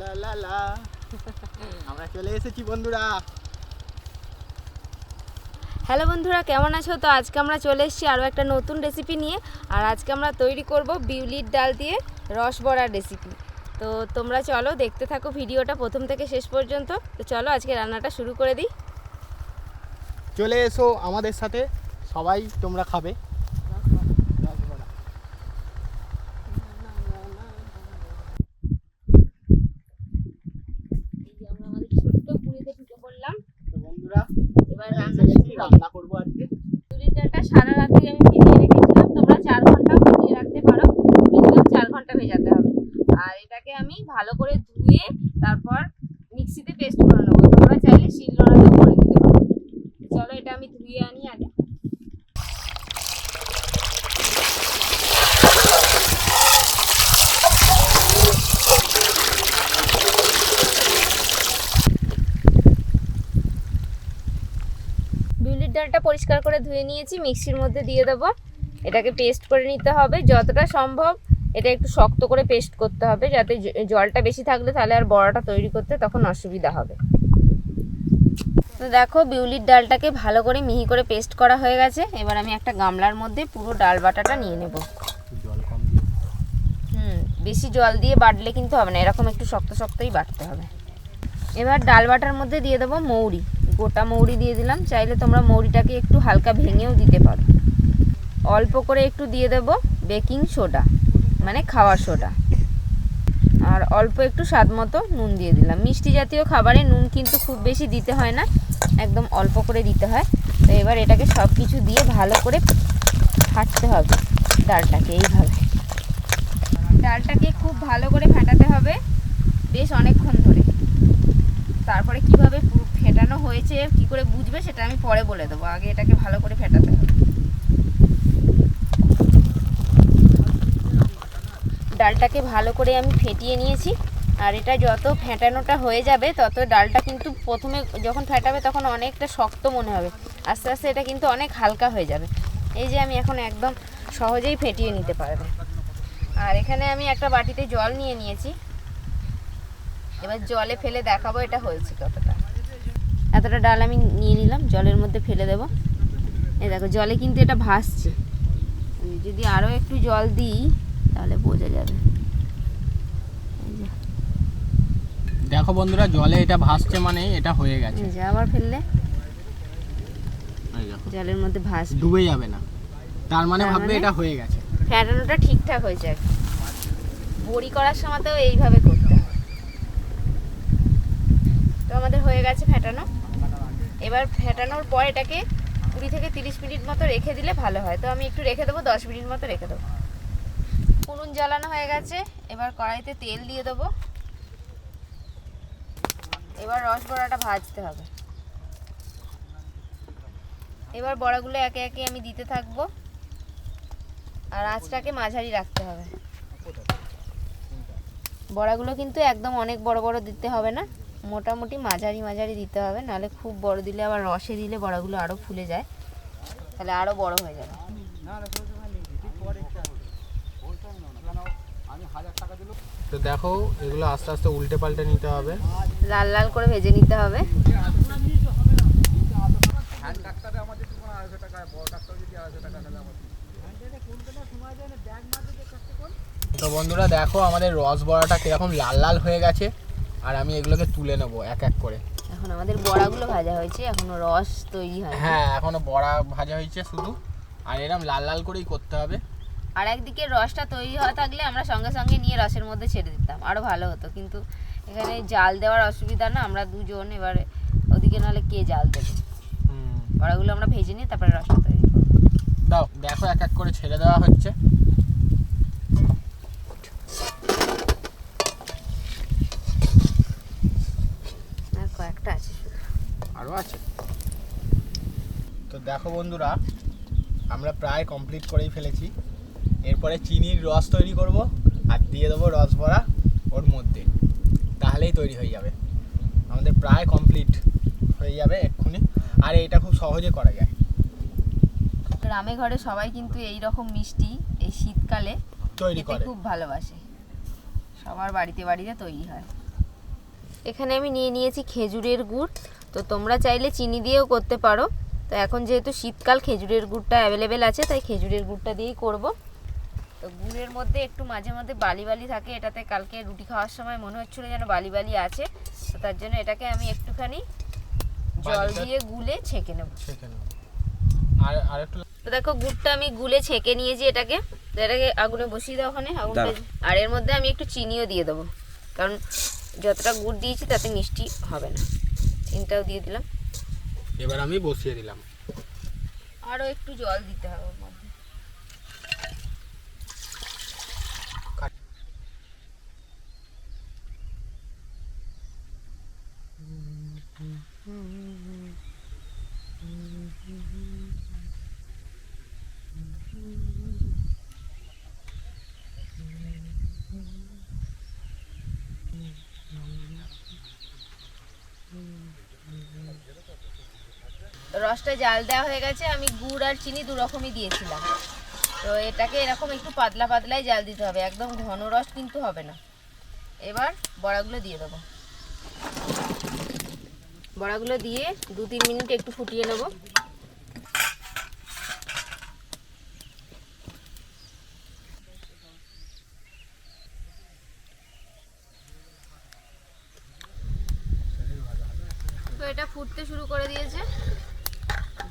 লা লা লা। আমরা চলে এসেছি বন্ধুরা। হ্যালো বন্ধুরা কেমন আছো? তো আজকে আমরা চলে এসেছি আরও একটা নতুন রেসিপি নিয়ে আর আজকে আমরা তৈরি করব বিউলির ডাল দিয়ে রস বড়ার রেসিপি তো তোমরা চলো দেখতে থাকো ভিডিওটা প্রথম থেকে শেষ পর্যন্ত। তো চলো আজকে রান্নাটা শুরু করে দিই। চলে এসো আমাদের সাথে সবাই তোমরা খাবে। la বিউলির ডালটা পরিষ্কার করে ধুয়ে নিয়েছি মিক্সির মধ্যে দিয়ে দেবো। এটাকে পেস্ট করে নিতে হবে। যতটা সম্ভব এটা একটু শক্ত করে পেস্ট করতে হবে যাতে জলটা বেশি থাকলে তাহলে আর বড়াটা তৈরি করতে তখন অসুবিধা হবে। তো দেখো বিউলির ডালটাকে ভালো করে মিহি করে পেস্ট করা হয়ে গেছে। এবার আমি একটা গামলার মধ্যে পুরো ডাল বাটাটা নিয়ে নেব। হুম বেশি জল দিয়ে বাটলে কিন্তু হবে না এরকম একটু শক্ত শক্তই বাটতে হবে। এবার ডাল বাটার মধ্যে দিয়ে দেবো মৌরি। গোটা মৌরি দিয়ে দিলাম। চাইলে তোমরা মৌরিটাকে একটু হালকা ভেঙেও দিতে পারো। অল্প করে একটু দিয়ে দেবো বেকিং সোডা মানে খাওয়ার সোডা। আর অল্প একটু স্বাদ মতো নুন দিয়ে দিলাম। মিষ্টি জাতীয় খাবারে নুন কিন্তু খুব বেশি দিতে হয় না, একদম অল্প করে দিতে হয়। তো এবার এটাকে সব কিছু দিয়ে ভালো করে ফাটতে হবে ডালটাকে এইভাবে। ডালটাকে খুব ভালো করে ফাটাতে হবে বেশ অনেকক্ষণ ধরে। তারপরে কীভাবে পুরো ফেটানো হয়েছে, কি করে বুঝবে সেটা আমি পরে বলে দেবো। আগে এটাকে ভালো করে ফেটাতে হবে। ডালটাকে ভালো করে আমি ফেটিয়ে নিয়েছি। আর এটা যত ফেটানোটা হয়ে যাবে, তত ডালটা কিন্তু প্রথমে যখন ফেটাবে তখন অনেকটা শক্ত মনে হবে। আস্তে আস্তে এটা কিন্তু অনেক হালকা হয়ে যাবে। এই যে আমি এখন একদম সহজেই ফেটিয়ে নিতে পারবে। আর এখানে আমি একটা বাটিতে জল নিয়ে নিয়েছি। এবার জলে ফেলে দেখাবো এটা হয়েছে কতটা। এতটা ডাল আমি নিয়ে নিলাম জলের মধ্যে ফেলে দেব। এই দেখো জলে কিন্তু এটা ভাসছে। যদি আরও একটু জল দিই তাহলে বোঝা যাবে। দেখো বন্ধুরা জলে এটা ভাসছে মানে এটা হয়ে গেছে। যে আবার ফেললে? জলের মধ্যে ভাস ডুবে যাবে না। তার মানে ভাববে মানে? এটা হয়ে গেছে। ফ্যাটানোটা ঠিকঠাক হয়েছে। বড়ি করার এইভাবে করতে তো আমাদের হয়ে গেছে ফেটানো। এবার ফেটানোর পর এটাকে কুড়ি থেকে তিরিশ মিনিট মতো রেখে দিলে ভালো হয়। তো আমি একটু রেখে দেবো, দশ মিনিট মতো রেখে দেবো। উনুন জ্বালানো হয়ে গেছে। এবার কড়াইতে তেল দিয়ে দেবো। এবার রস বড়াটা ভাজতে হবে। এবার বড়াগুলো একে একে আমি দিতে থাকব। আর আঁচটাকে মাঝারি রাখতে হবে। বড়াগুলো কিন্তু একদম অনেক বড় বড় দিতে হবে না। মোটামুটি মাঝারি মাঝারি দিতে হবে নাহলে খুব বড় দিলে আবার রসে দিলে বড়াগুলো আরও ফুলে যায় তাহলে আরও বড় হয়ে যাবে। তো দেখো এগুলো আস্তে আস্তে উল্টে পাল্টে নিতে হবে। লাল লাল করে ভেজে নিতে হবে। তো বন্ধুরা দেখো আমাদের রস বড়াটা কীরকম লাল লাল হয়ে গেছে। আর আমি এগুলোকে তুলে নেব এক এক করে। এখন আমাদের বড়াগুলো ভাজা হয়েছে এখনও রস তৈরি হয় হ্যাঁ এখনও বড়া ভাজা হয়েছে শুধু। আর এরকম লাল লাল করেই করতে হবে। আর একদিকে রসটা তৈরি হওয়া থাকলে আমরা সঙ্গে সঙ্গে নিয়ে রসের মধ্যে ছেড়ে দিতাম আরও ভালো হতো। কিন্তু এখানে জাল দেওয়ার অসুবিধা না আমরা দুজন এবারে ওদিকে নাহলে কে জাল দেবে? হুম। বড়াগুলো আমরা ভেজে নিই তারপরে রসটা তৈরি করব। দাও দেখো এক এক করে ছেড়ে দেওয়া হচ্ছে আর কয়েকটা আছে শুধু আরও আছে। তো দেখো বন্ধুরা আমরা প্রায় কমপ্লিট করেই ফেলেছি। এরপরে চিনির রস তৈরি করব আর দিয়ে দেবো রস ভরা ওর মধ্যে। তাহলেই তৈরি হয়ে যাবে। আমাদের প্রায় কমপ্লিট হয়ে যাবে এক্ষুনি। আর এটা খুব সহজে করা যায়। গ্রামে ঘরে সবাই কিন্তু এই রকম মিষ্টি এই শীতকালে তৈরি করে। খুব ভালোবাসে। সবার বাড়িতে বাড়িতে তৈরি হয়। এখানে আমি নিয়ে নিয়েছি খেজুরের গুড়। তো তোমরা চাইলে চিনি দিয়েও করতে পারো। তো এখন যেহেতু শীতকাল খেজুরের গুড়টা অ্যাভেলেবেল আছে তাই খেজুরের গুড়টা দিয়েই করব। তো গুড়ের মধ্যে একটু মাঝে মধ্যে বালি বালি থাকে এটাতে কালকে রুটি খাওয়ার সময় মনে হচ্ছিল যেন বালি বালি আছে। তো তার জন্য এটাকে আমি একটুখানি জল দিয়ে গুলে ছেঁকে নেব। সেখানে আর আর একটু তো দেখো গুড়টা আমি গুলে ছেঁকে নিয়েছি এটাকে। তো এটাকে আগুনে বসিয়ে দাও ওখানে। আগুনটা আর এর মধ্যে আমি একটু চিনিও দিয়ে দেবো। কারণ যতটা গুড় দিয়েছি তাতে মিষ্টি হবে না। চিনিটাও দিয়ে দিলাম। এবার আমি বসিয়ে দিলাম। আরও একটু জল দিতে হবে মধ্যে। রসটা জাল দেওয়া হয়ে গেছে, আমি গুড় আর চিনি দু রকমই দিয়েছিলাম। তো এটাকে এরকম একটু পাতলা পাতলাই জাল দিতে হবে, একদম ঘন রস কিন্তু হবে না। এবার বড়াগুলো দিয়ে দেবো। বড়াগুলো দিয়ে দু তিন মিনিট একটু ফুটিয়ে নেব তো এটা ফুটতে শুরু করে দিয়েছে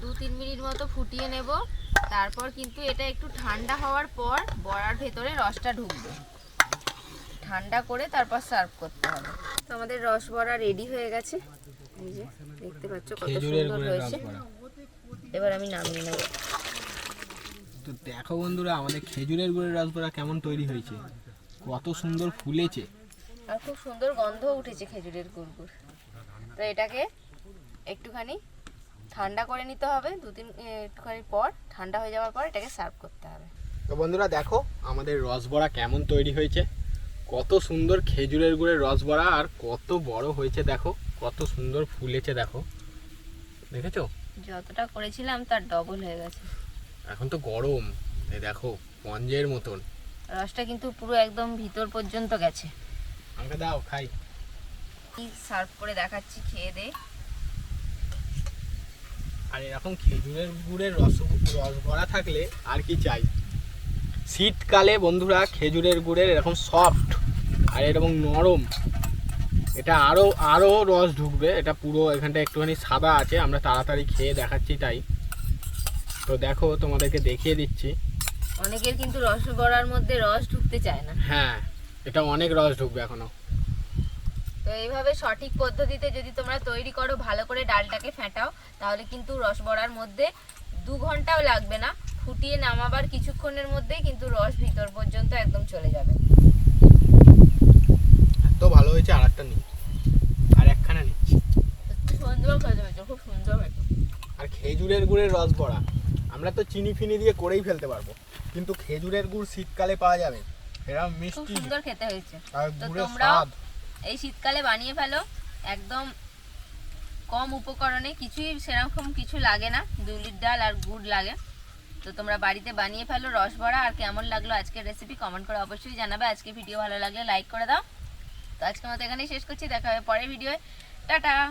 দু তিন মিনিট মতো ফুটিয়ে নেব। তারপর কিন্তু এটা একটু ঠান্ডা হওয়ার পর বড়ার ভেতরে রসটা ঢুকবে। ঠান্ডা করে তারপর সার্ভ করতে হবে। তো আমাদের রস বড়া রেডি হয়ে গেছে। এই যে দেখতে পাচ্ছ কত সুন্দর হয়েছে। এবার আমি নামিয়ে নেব। তো দেখো বন্ধুরা আমাদের খেজুরের গুড়ের রসবড়া কেমন তৈরি হয়েছে। কত সুন্দর ফুলেছে। আর খুব সুন্দর গন্ধ উঠেছে খেজুরের গুড় গুড়। তো এটাকে একটুখানি ঠান্ডা করে নিতে হবে দু তিন একটুখানি পর ঠান্ডা হয়ে যাওয়ার পর এটাকে সার্ভ করতে হবে। তো বন্ধুরা দেখো আমাদের রসবড়া কেমন তৈরি হয়েছে কত সুন্দর খেজুরের গুড়ের রসবড়া আর কত বড় হয়েছে দেখো কত সুন্দর ফুলেছে দেখো দেখেছ? যতটা করেছিলাম তার ডবল হয়ে গেছে। এখন তো গরম এই দেখো পঞ্জের মতন। রসটা কিন্তু পুরো একদম ভিতর পর্যন্ত গেছে। আমাকে দাও খাই। সার্ভ করে দেখাচ্ছি খেয়ে দে। আর এরকম খেজুরের গুড়ের রস রসবড়া থাকলে আর কি চাই? শীতকালে বন্ধুরা খেজুরের গুড়ের এরকম সফট আর এরকম নরম এটা আরও আরও রস ঢুকবে। এটা পুরো এখানটা একটুখানি সাদা আছে আমরা তাড়াতাড়ি খেয়ে দেখাচ্ছি তাই। তো দেখো তোমাদেরকে দেখিয়ে দিচ্ছি। অনেকের কিন্তু রস বড়ার মধ্যে রস ঢুকতে চায় না। হ্যাঁ এটা অনেক রস ঢুকবে এখনও। তো এইভাবে সঠিক পদ্ধতিতে যদি তোমরা তৈরি করো ভালো করে ডালটাকে ফেটাও তাহলে কিন্তু রস বড়ার মধ্যে দু ঘন্টাও লাগবে না। ফুটিয়ে নামাবার কিছুক্ষণের মধ্যেই কিন্তু রস ভিতর পর্যন্ত একদম চলে যাবে। এত ভালো হয়েছে আর একটা নিই। আর একখানা নিচ্ছি। সুন্দর হয়েছে খুব সুন্দর হয়েছে। আর খেজুরের গুড়ের রস বড়া আমরা তো চিনি ফিনি দিয়ে করেই ফেলতে পারব। কিন্তু খেজুরের গুড় শীতকালে পাওয়া যাবে এরকম মিষ্টি সুন্দর খেতে হয়েছে। আর গুড়ের স্বাদ। এই শীতকালে বানিয়ে ফেলো। একদম কম উপকরণে, কিছুই সেরকম কিছু লাগে না। দুলির ডাল আর গুড় লাগে। তো তোমরা বাড়িতে বানিয়ে ফেলো রসবড়া আর কেমন লাগল আজকের রেসিপি কমেন্ট করে অবশ্যই জানাবে। আজকে ভিডিও ভালো লাগলে লাইক করে দাও। তো আজকের মতো এখানেই শেষ করছি। দেখা হবে পরের ভিডিওয়ে টাটা!